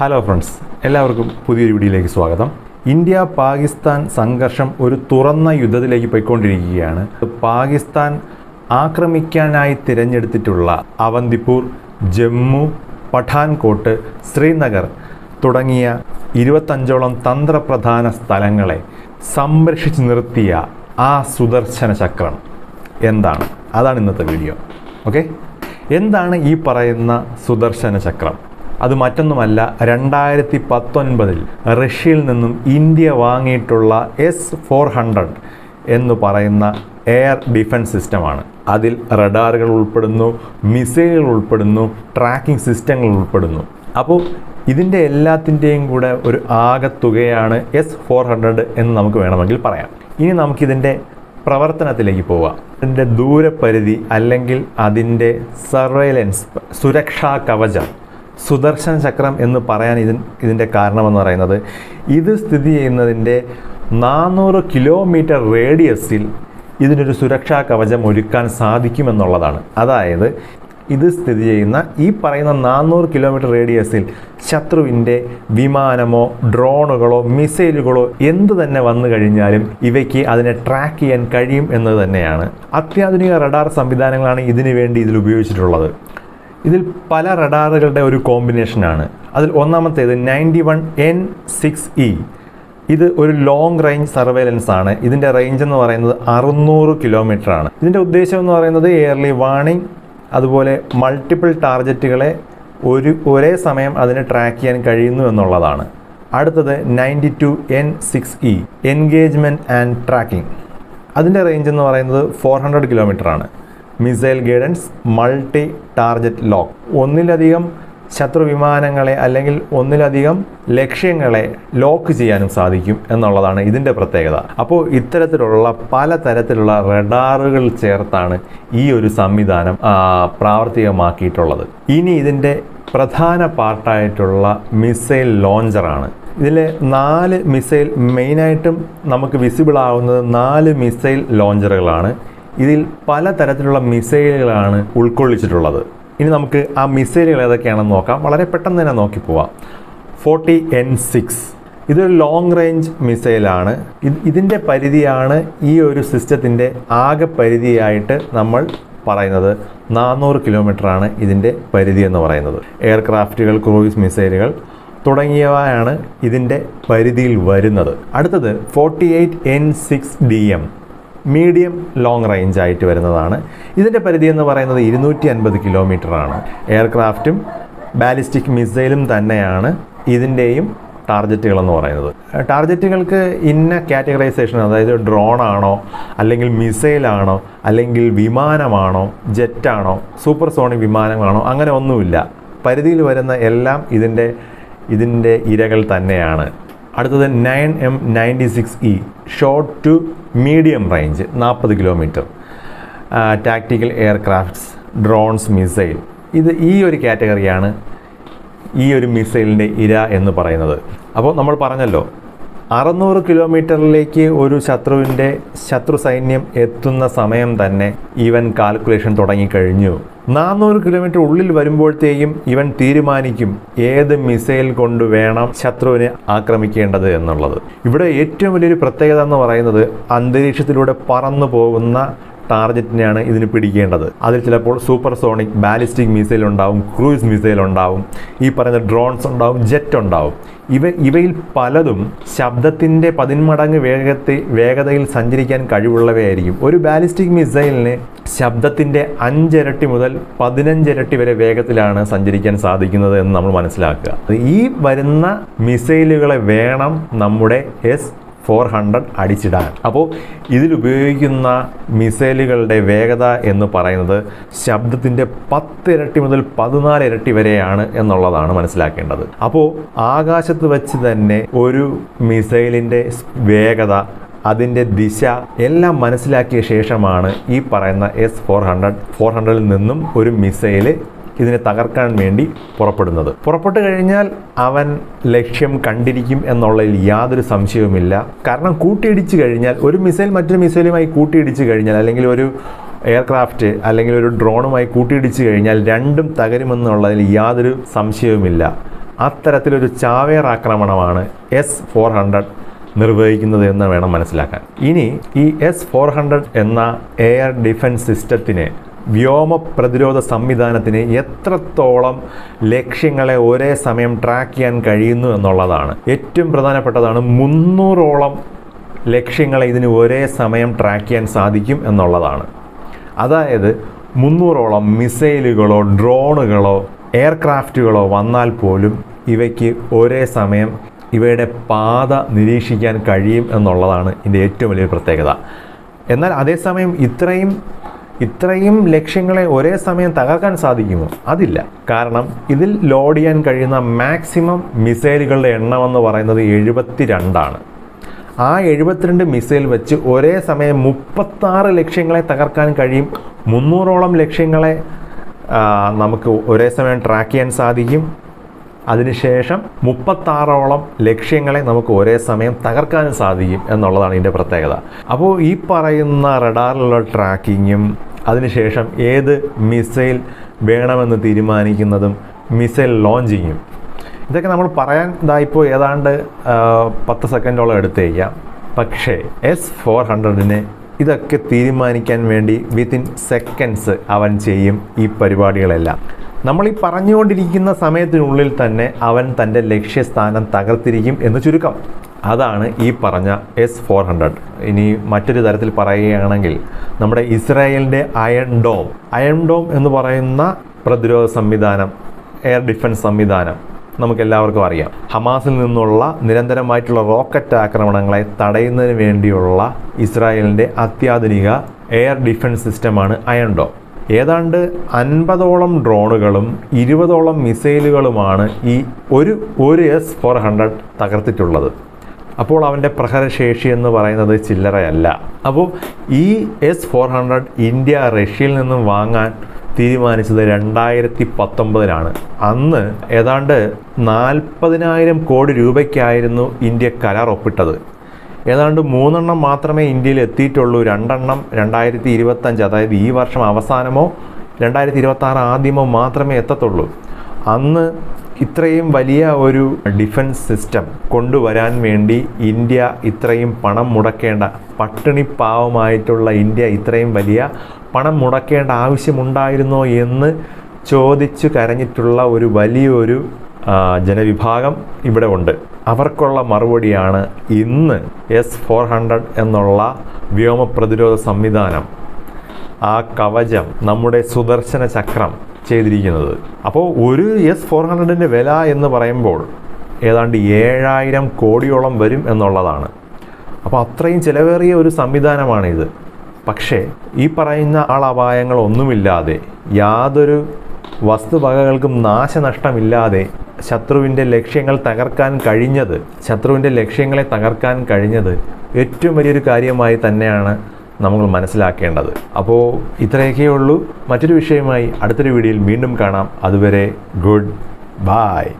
Hello friends എല്ലാവർക്കും പുതിയൊരു വീഡിയോയിലേക്ക് സ്വാഗതം. ഇന്ത്യ പാകിസ്ഥാൻ സംഘർഷം ഒരു തുറന്ന യുദ്ധത്തിലേക്ക് പോയിക്കൊണ്ടിരിക്കുകയാണ്. പാകിസ്ഥാൻ ആക്രമിക്കാനായി തിരഞ്ഞെടുത്തിട്ടുള്ള അവന്തിപ്പൂർ ജമ്മു പഠാൻകോട്ട് ശ്രീനഗർ തുടങ്ങിയ ഇരുപത്തഞ്ചോളം തന്ത്രപ്രധാന സ്ഥലങ്ങളെ സംരക്ഷിച്ചു നിർത്തിയ ആ സുദർശന ചക്രം എന്താണ്? അതാണ് ഇന്നത്തെ വീഡിയോ. ഓക്കെ എന്താണ് ഈ പറയുന്ന സുദർശന ചക്രം? അത് മറ്റൊന്നുമല്ല രണ്ടായിരത്തി പത്തൊൻപതിൽ റഷ്യയിൽ നിന്നും ഇന്ത്യ വാങ്ങിയിട്ടുള്ള എസ് ഫോർ ഹൺഡ്രഡ് എന്ന് പറയുന്ന എയർ ഡിഫൻസ് സിസ്റ്റമാണ് അതിൽ റഡാറുകൾ ഉൾപ്പെടുന്നു മിസൈലുകൾ ഉൾപ്പെടുന്നു ട്രാക്കിംഗ് സിസ്റ്റങ്ങൾ ഉൾപ്പെടുന്നു. അപ്പോൾ ഇതിന്റെ എല്ലാത്തിന്റെയും കൂടെ ഒരു ആകത്തുകയാണ് എസ് ഫോർ ഹൺഡ്രഡ് എന്ന് നമുക്ക് വേണമെങ്കിൽ പറയാം. ഇനി നമുക്കിതിന്റെ പ്രവർത്തനത്തിലേക്ക് പോവാം. അതിന്റെ ദൂരപരിധി അല്ലെങ്കിൽ അതിന്റെ സർവൈലൻസ് സുരക്ഷാ കവചം സുദർശന ചക്രം എന്ന് പറയാൻ ഇതിൻ ഇതിന്റെ കാരണമെന്ന് പറയുന്നത് ഇത് സ്ഥിതി ചെയ്യുന്നതിന്റെ നാനൂറ് കിലോമീറ്റർ റേഡിയസിൽ ഇതിനൊരു സുരക്ഷാ കവചം ഒരുക്കാൻ സാധിക്കുമെന്നുള്ളതാണ്. അതായത് ഇത് സ്ഥിതി ചെയ്യുന്ന ഈ പറയുന്ന നാനൂറ് കിലോമീറ്റർ റേഡിയസിൽ ശത്രുവിന്റെ വിമാനമോ ഡ്രോണുകളോ മിസൈലുകളോ എന്ത് തന്നെ വന്നു കഴിഞ്ഞാലും ഇവയ്ക്ക് അതിനെ ട്രാക്ക് ചെയ്യാൻ കഴിയും എന്നത് തന്നെയാണ്. അത്യാധുനിക റഡാർ സംവിധാനങ്ങളാണ് ഇതിനു വേണ്ടി ഇതിൽ ഉപയോഗിച്ചിട്ടുള്ളത്. ഇതിൽ പല റഡാറുകളുടെ ഒരു കോമ്പിനേഷനാണ് അതിൽ ഒന്നാമത്തേത് ninety one N six E. ഇത് ഒരു ലോങ് റേഞ്ച് സർവൈലൻസ് ആണ്. ഇതിന്റെ റേഞ്ച് എന്ന് പറയുന്നത് അറുന്നൂറ് കിലോമീറ്റർ ആണ്. ഇതിന്റെ ഉദ്ദേശം എന്ന് പറയുന്നത് എയർലി വാണിംഗ് അതുപോലെ മൾട്ടിപ്പിൾ ടാർഗറ്റുകളെ ഒരു ഒരേ സമയം അതിനെ ട്രാക്ക് ചെയ്യാൻ കഴിയുന്നു എന്നുള്ളതാണ്. അടുത്തത് ninety two N six E engagement and tracking അതിന്റെ റേഞ്ച് എന്ന് പറയുന്നത് ഫോർ ഹൺഡ്രഡ് കിലോമീറ്റർ ആണ്. Missile guidance multi target lock. ഒന്നിലധികം ശത്രു വിമാനങ്ങളെ അല്ലെങ്കിൽ ഒന്നിലധികം ലക്ഷ്യങ്ങളെ ലോക്ക് ചെയ്യാനും സാധിക്കും എന്നുള്ളതാണ് ഇതിന്റെ പ്രത്യേകത. അപ്പോൾ ഇത്തരത്തിലുള്ള പല തരത്തിലുള്ള റഡാറുകൾ ചേർത്താണ് ഈ ഒരു സംവിധാനം പ്രാവർത്തികമാക്കിയിട്ടുള്ളത്. ഇനി ഇതിന്റെ പ്രധാന പാർട്ടായിട്ടുള്ള മിസൈൽ ലോഞ്ചറാണ്. ഇതിൽ നാല് മിസൈൽ മെയിനായിട്ടും നമുക്ക് വിസിബിൾ ആവുന്നത് നാല് മിസൈൽ ലോഞ്ചറുകളാണ്. ഇതിൽ പലതരത്തിലുള്ള മിസൈലുകളാണ് ഉൾക്കൊള്ളിച്ചിട്ടുള്ളത്. ഇനി നമുക്ക് ആ മിസൈലുകൾ ഏതൊക്കെയാണെന്ന് നോക്കാം. വളരെ പെട്ടെന്ന് തന്നെ നോക്കി പോവാം. Forty N six. ഇതൊരു ലോങ് റേഞ്ച് മിസൈലാണ്. ഇത് ഇതിന്റെ പരിധിയാണ് ഈ ഒരു സിസ്റ്റത്തിന്റെ ആകെ പരിധിയായിട്ട് നമ്മൾ പറയുന്നത്. നാനൂറ് കിലോമീറ്ററാണ് ഇതിന്റെ പരിധി എന്ന് പറയുന്നത്. എയർക്രാഫ്റ്റുകൾ ക്രൂയിസ് മിസൈലുകൾ തുടങ്ങിയവയാണ് ഇതിന്റെ പരിധിയിൽ വരുന്നത്. അടുത്തത് forty eight N six D M. Medium long range ആയിട്ട് വരുന്നതാണ്. ഇതിന്റെ പരിധി എന്ന് പറയുന്നത് ഇരുന്നൂറ്റി അൻപത് ആണ് എയർക്രാഫ്റ്റും ബാലിസ്റ്റിക് മിസൈലും തന്നെയാണ് ഇതിന്റെയും ടാർജറ്റുകളെന്ന് പറയുന്നത്. ടാർജറ്റുകൾക്ക് ഇന്ന കാറ്റഗറൈസേഷൻ അതായത് ഡ്രോൺ ആണോ അല്ലെങ്കിൽ മിസൈലാണോ അല്ലെങ്കിൽ വിമാനമാണോ ജെറ്റാണോ സൂപ്പർ സോണിക് വിമാനങ്ങളാണോ അങ്ങനെ ഒന്നുമില്ല. പരിധിയിൽ വരുന്ന എല്ലാം ഇതിന്റെ ഇതിന്റെ ഇരകൾ തന്നെയാണ്. അടുത്തത് nine M ninety six E short to medium range നാൽപ്പത് kilometre tactical aircrafts drones missile ഇത് ഈ ഒരു കാറ്റഗറിയാണ് ഈ ഒരു മിസൈലിന്റെ ഇര എന്ന് പറയുന്നത്. അപ്പോൾ നമ്മൾ പറഞ്ഞല്ലോ അറുന്നൂറ് കിലോമീറ്ററിലേക്ക് ഒരു ശത്രുവിന്റെ ശത്രു സൈന്യം എത്തുന്ന സമയം തന്നെ ഈവൻ കാൽക്കുലേഷൻ തുടങ്ങിക്കഴിഞ്ഞു. നാനൂറ് കിലോമീറ്റർ ഉള്ളിൽ വരുമ്പോഴത്തേക്കും ഇവൻ തീരുമാനിക്കും ഏത് മിസൈൽ കൊണ്ട് വേണം ശത്രുവിനെ ആക്രമിക്കേണ്ടത് എന്നുള്ളത്. ഇവിടെ ഏറ്റവും വലിയൊരു പ്രത്യേകത എന്ന് പറയുന്നത് അന്തരീക്ഷത്തിലൂടെ പറന്നു പോകുന്ന ടാർഗറ്റിനെയാണ് ഇതിന് പിടിക്കേണ്ടത്. അതിൽ ചിലപ്പോൾ സൂപ്പർ സോണിക് ബാലിസ്റ്റിക് മിസൈൽ ഉണ്ടാവും ക്രൂയിസ് മിസൈൽ ഉണ്ടാവും ഈ പറയുന്ന ഡ്രോൺസ് ഉണ്ടാവും ജെറ്റ് ഉണ്ടാവും. ഇവ ഇവയിൽ പലതും ശബ്ദത്തിന്റെ പതിന്മടങ്ങ് വേഗത്തിൽ വേഗതയിൽ സഞ്ചരിക്കാൻ കഴിവുള്ളവയായിരിക്കും. ഒരു ബാലിസ്റ്റിക് മിസൈലിന് ശബ്ദത്തിന്റെ അഞ്ചിരട്ടി മുതൽ പതിനഞ്ചിരട്ടി വരെ വേഗത്തിലാണ് സഞ്ചരിക്കാൻ സാധിക്കുന്നത് എന്ന് നമ്മൾ മനസ്സിലാക്കുക. ഈ വരുന്ന മിസൈലുകളെ വേണം നമ്മുടെ എസ് ഫോർ ഹൺഡ്രഡ് അടിച്ചിടാൻ അപ്പോൾ ഇതിലുപയോഗിക്കുന്ന മിസൈലുകളുടെ വേഗത എന്ന് പറയുന്നത് ശബ്ദത്തിന്റെ പത്ത് ഇരട്ടി മുതൽ പതിനാല് ഇരട്ടി വരെയാണ് എന്നുള്ളതാണ് മനസ്സിലാക്കേണ്ടത്. അപ്പോൾ ആകാശത്ത് വെച്ച് തന്നെ ഒരു മിസൈലിന്റെ വേഗത അതിന്റെ ദിശ എല്ലാം മനസ്സിലാക്കിയ ശേഷമാണ് ഈ പറയുന്ന എസ് ഫോർ ഹൺഡ്രഡ് ഫോർ ഹൺഡ്രഡിൽ നിന്നും ഒരു മിസൈൽ ഇതിനെ തകർക്കാൻ വേണ്ടി പുറപ്പെടുന്നത്. പുറപ്പെട്ടു കഴിഞ്ഞാൽ അവൻ ലക്ഷ്യം കണ്ടിരിക്കും എന്നുള്ളതിൽ യാതൊരു സംശയവുമില്ല. കാരണം കൂട്ടിയിടിച്ചു കഴിഞ്ഞാൽ ഒരു മിസൈൽ മറ്റൊരു മിസൈലുമായി കൂട്ടിയിടിച്ചു കഴിഞ്ഞാൽ അല്ലെങ്കിൽ ഒരു എയർക്രാഫ്റ്റ് അല്ലെങ്കിൽ ഒരു ഡ്രോണുമായി കൂട്ടിയിടിച്ചു കഴിഞ്ഞാൽ രണ്ടും തകരുമെന്നുള്ളതിൽ യാതൊരു സംശയവുമില്ല. അത്തരത്തിലൊരു ചാവേർ ആക്രമണമാണ് എസ് ഫോർ ഹൺഡ്രഡ് നിർവഹിക്കുന്നത് എന്ന് വേണം മനസ്സിലാക്കാൻ. ഇനി ഈ എസ് ഫോർ ഹൺഡ്രഡ് എന്ന എയർ ഡിഫൻസ് സിസ്റ്റത്തിന് വ്യോമ പ്രതിരോധ സംവിധാനത്തിന് എത്രത്തോളം ലക്ഷ്യങ്ങളെ ഒരേ സമയം ട്രാക്ക് ചെയ്യാൻ കഴിയുന്നു എന്നുള്ളതാണ്. ഏറ്റവും പ്രധാനപ്പെട്ടതാണ് മുന്നൂറോളം ലക്ഷ്യങ്ങളെ ഇതിന് ഒരേ സമയം ട്രാക്ക് ചെയ്യാൻ സാധിക്കും എന്നുള്ളതാണ്. അതായത് മുന്നൂറോളം മിസൈലുകളോ ഡ്രോണുകളോ എയർക്രാഫ്റ്റുകളോ വന്നാൽ പോലും ഇവയ്ക്ക് ഒരേ സമയം ഇവയുടെ പാത നിരീക്ഷിക്കാൻ കഴിയും എന്നുള്ളതാണ് ഇതിന്റെ ഏറ്റവും വലിയ പ്രത്യേകത. എന്നാൽ അതേസമയം ഇത്രയും ഇത്രയും ലക്ഷ്യങ്ങളെ ഒരേ സമയം തകർക്കാൻ സാധിക്കുമോ? അതില്ല. കാരണം ഇതിൽ ലോഡ് ചെയ്യാൻ കഴിയുന്ന മാക്സിമം മിസൈലുകളുടെ എണ്ണമെന്ന് പറയുന്നത് എഴുപത്തി രണ്ടാണ് ആ എഴുപത്തിരണ്ട് മിസൈൽ വെച്ച് ഒരേ സമയം മുപ്പത്താറ് ലക്ഷ്യങ്ങളെ തകർക്കാൻ കഴിയും. മുന്നൂറോളം ലക്ഷ്യങ്ങളെ നമുക്ക് ഒരേ സമയം ട്രാക്ക് ചെയ്യാൻ സാധിക്കും. അതിനുശേഷം മുപ്പത്താറോളം ലക്ഷ്യങ്ങളെ നമുക്ക് ഒരേ സമയം തകർക്കാനും സാധിക്കും എന്നുള്ളതാണ് ഇതിന്റെ പ്രത്യേകത. അപ്പോൾ ഈ പറയുന്ന റഡാറിലുള്ള ട്രാക്കിങ്ങും അതിനുശേഷം ഏത് മിസൈൽ വേണമെന്ന് തീരുമാനിക്കുന്നതും മിസൈൽ ലോഞ്ചിങ്ങും ഇതൊക്കെ നമ്മൾ പറയാൻ ഇതായിപ്പോൾ ഏതാണ്ട് പത്ത് സെക്കൻഡോളം എടുത്തേക്കാം പക്ഷേ എസ് ഫോർ ഹൺഡ്രഡിനെ ഇതൊക്കെ തീരുമാനിക്കാൻ വേണ്ടി വിത്തിൻ സെക്കൻഡ്സ് അവൻ ചെയ്യും ഈ പരിപാടികളെല്ലാം. നമ്മൾ ഈ പറഞ്ഞുകൊണ്ടിരിക്കുന്ന സമയത്തിനുള്ളിൽ തന്നെ അവൻ തന്റെ ലക്ഷ്യസ്ഥാനം തകർത്തിരിക്കും എന്ന് ചുരുക്കം. അതാണ് ഈ പറഞ്ഞ എസ് ഫോർ ഹൺഡ്രഡ് ഇനി മറ്റൊരു തരത്തിൽ പറയുകയാണെങ്കിൽ നമ്മുടെ ഇസ്രായേലിന്റെ അയൺ ഡോം അയൺ ഡോം എന്ന് പറയുന്ന പ്രതിരോധ സംവിധാനം എയർ ഡിഫൻസ് സംവിധാനം നമുക്കെല്ലാവർക്കും അറിയാം. ഹമാസിൽ നിന്നുള്ള നിരന്തരമായിട്ടുള്ള റോക്കറ്റ് ആക്രമണങ്ങളെ തടയുന്നതിന് വേണ്ടിയുള്ള ഇസ്രായേലിന്റെ അത്യാധുനിക എയർ ഡിഫൻസ് സിസ്റ്റമാണ് അയൺ ഡോം ഏതാണ്ട് അൻപതോളം ഡ്രോണുകളും ഇരുപതോളം മിസൈലുകളുമാണ് ഈ ഒരു ഒരു എസ് ഫോർ ഹൺഡ്രഡ് തകർത്തിട്ടുള്ളത്. അപ്പോൾ അവന്റെ പ്രഹരശേഷി എന്ന് പറയുന്നത് ചില്ലറയല്ല. അപ്പോൾ ഈ എസ് ഫോർ ഹൺഡ്രഡ് ഇന്ത്യ റഷ്യയിൽ നിന്നും വാങ്ങാൻ തീരുമാനിച്ചത് രണ്ടായിരത്തി പത്തൊമ്പതിലാണ് അന്ന് ഏതാണ്ട് നാൽപ്പതിനായിരം കോടി രൂപയ്ക്കായിരുന്നു ഇന്ത്യ കരാർ ഒപ്പിട്ടത്. ഏതാണ്ട് മൂന്നെണ്ണം മാത്രമേ ഇന്ത്യയിൽ എത്തിയിട്ടുള്ളൂ. രണ്ടെണ്ണം രണ്ടായിരത്തി ഇരുപത്തഞ്ച് അതായത് ഈ വർഷം അവസാനമോ രണ്ടായിരത്തി ഇരുപത്തി ആറ് ആദ്യമോ മാത്രമേ എത്തത്തുള്ളൂ. അന്ന് ഇത്രയും വലിയ ഒരു ഡിഫൻസ് സിസ്റ്റം കൊണ്ടുവരാൻ വേണ്ടി ഇന്ത്യ ഇത്രയും പണം മുടക്കേണ്ട പട്ടിണി പാവമായിട്ടുള്ള ഇന്ത്യ ഇത്രയും വലിയ പണം മുടക്കേണ്ട ആവശ്യമുണ്ടായിരുന്നോ എന്ന് ചോദിച്ചു കരഞ്ഞിട്ടുള്ള ഒരു വലിയൊരു ജനവിഭാഗം ഇവിടെ ഉണ്ട്. അവർക്കുള്ള മറുപടിയാണ് ഇന്ന് എസ് ഫോർ ഹൺഡ്രഡ് എന്നുള്ള വ്യോമ പ്രതിരോധ സംവിധാനം. ആ കവചം നമ്മുടെ സുദർശന ചക്രം ചെയ്തിരിക്കുന്നത്. അപ്പോൾ ഒരു എസ് ഫോർ ഹൺഡ്രഡിന്റെ വില എന്ന് പറയുമ്പോൾ ഏതാണ്ട് ഏഴായിരം കോടിയോളം വരും എന്നുള്ളതാണ്. അപ്പോൾ അത്രയും ചിലവേറിയ ഒരു സംവിധാനമാണിത്. പക്ഷേ ഈ പറയുന്ന ആളപായങ്ങളൊന്നുമില്ലാതെ യാതൊരു വസ്തുവകകൾക്കും നാശനഷ്ടമില്ലാതെ ശത്രുവിന്റെ ലക്ഷ്യങ്ങൾ തകർക്കാൻ കഴിഞ്ഞത് ശത്രുവിന്റെ ലക്ഷ്യങ്ങളെ തകർക്കാൻ കഴിഞ്ഞത് ഏറ്റവും വലിയൊരു കാര്യമായി തന്നെയാണ് നമ്മൾ മനസ്സിലാക്കേണ്ടത്. അപ്പോൾ ഇത്രയൊക്കെയേ ഉള്ളൂ. മറ്റൊരു വിഷയമായി അടുത്തൊരു വീഡിയോയിൽ വീണ്ടും കാണാം. അതുവരെ ഗുഡ് ബൈ.